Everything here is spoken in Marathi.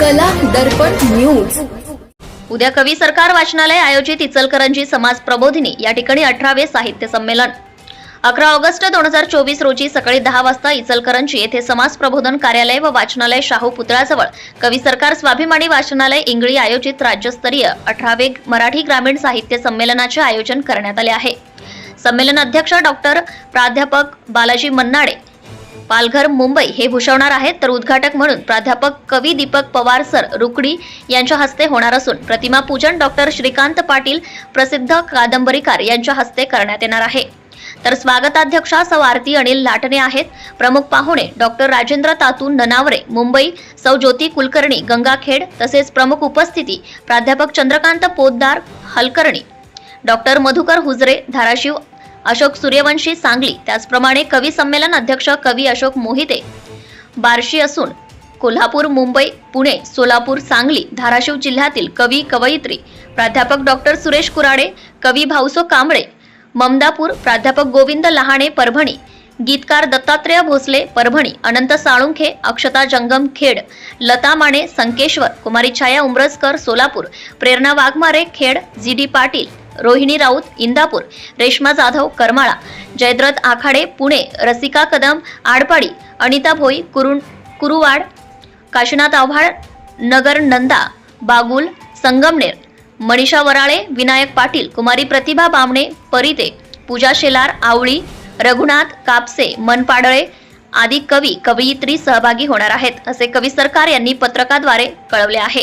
दर्पण न्यूज. उद्या कवी सरकार वाचनालय आयोजित इचलकरंजी समाज प्रबोधिनी या ठिकाणी अठरावे साहित्य संमेलन. अकरा ऑगस्ट दोन हजार चोवीस रोजी सकाळी दहा वाजता इचलकरंजी येथे समाज प्रबोधन कार्यालय व वाचनालय शाहू पुतळाजवळ कवी सरकार स्वाभिमानी वाचनालय इंगळी आयोजित राज्यस्तरीय अठरावे मराठी ग्रामीण साहित्य संमेलनाचे आयोजन करण्यात आले आहे. संमेलन अध्यक्ष डॉक्टर प्राध्यापक बालाजी मन्नाडे पालघर मुंबई हे भूषवणार आहेत. तर उद्घाटक म्हणून प्राध्यापक कवी दीपक पवार सर रुकडी यांच्या हस्ते होणार असून प्रतिमा पूजन डॉक्टर श्रीकांत पाटील प्रसिद्ध कादंबरीकार यांच्या हस्ते करण्यात येणार आहे. तर स्वागताध्यक्षा सौ आरती अनिल लाटणे आहेत. प्रमुख पाहुणे डॉक्टर राजेंद्र तातू ननावरे मुंबई सौ ज्योती कुलकर्णी गंगाखेड तसेच प्रमुख उपस्थिती प्राध्यापक चंद्रकांत पोद्दार हलकर्णी डॉक्टर मधुकर हुजरे धाराशिव अशोक सूर्यवंशी सांगली त्याचप्रमाणे कवी संमेलन अध्यक्ष कवी अशोक मोहिते बार्शी असून कोल्हापूर मुंबई पुणे सोलापूर सांगली धाराशिव जिल्ह्यातील कवी कवयित्री प्राध्यापक डॉक्टर सुरेश कुराडे कवी भाऊसो कांबळे ममदापूर प्राध्यापक गोविंद लहाणे परभणी गीतकार दत्तात्रेय भोसले परभणी अनंत साळुंखे अक्षता जंगम खेड लता माने संकेश्वर कुमारी छाया उमरसकर सोलापूर प्रेरणा वाघमारे खेड जी डी पाटील रोहिणी राऊत इंदापूर रेश्मा जाधव करमाळा जयद्रथ आखाडे पुणे रसिका कदम आडपाडी अनिता भोई कुरुण कुरुवाड काशीनाथ आव्हाड नगर नंदा बागुल संगमनेर मनीषा वराळे विनायक पाटील कुमारी प्रतिभा बामणे परिते पूजा शेलार आवळी रघुनाथ कापसे मनपाडळे आदी कवी कवयित्री सहभागी होणार आहेत असे कवी सरकार यांनी पत्रकाद्वारे कळवले आहे.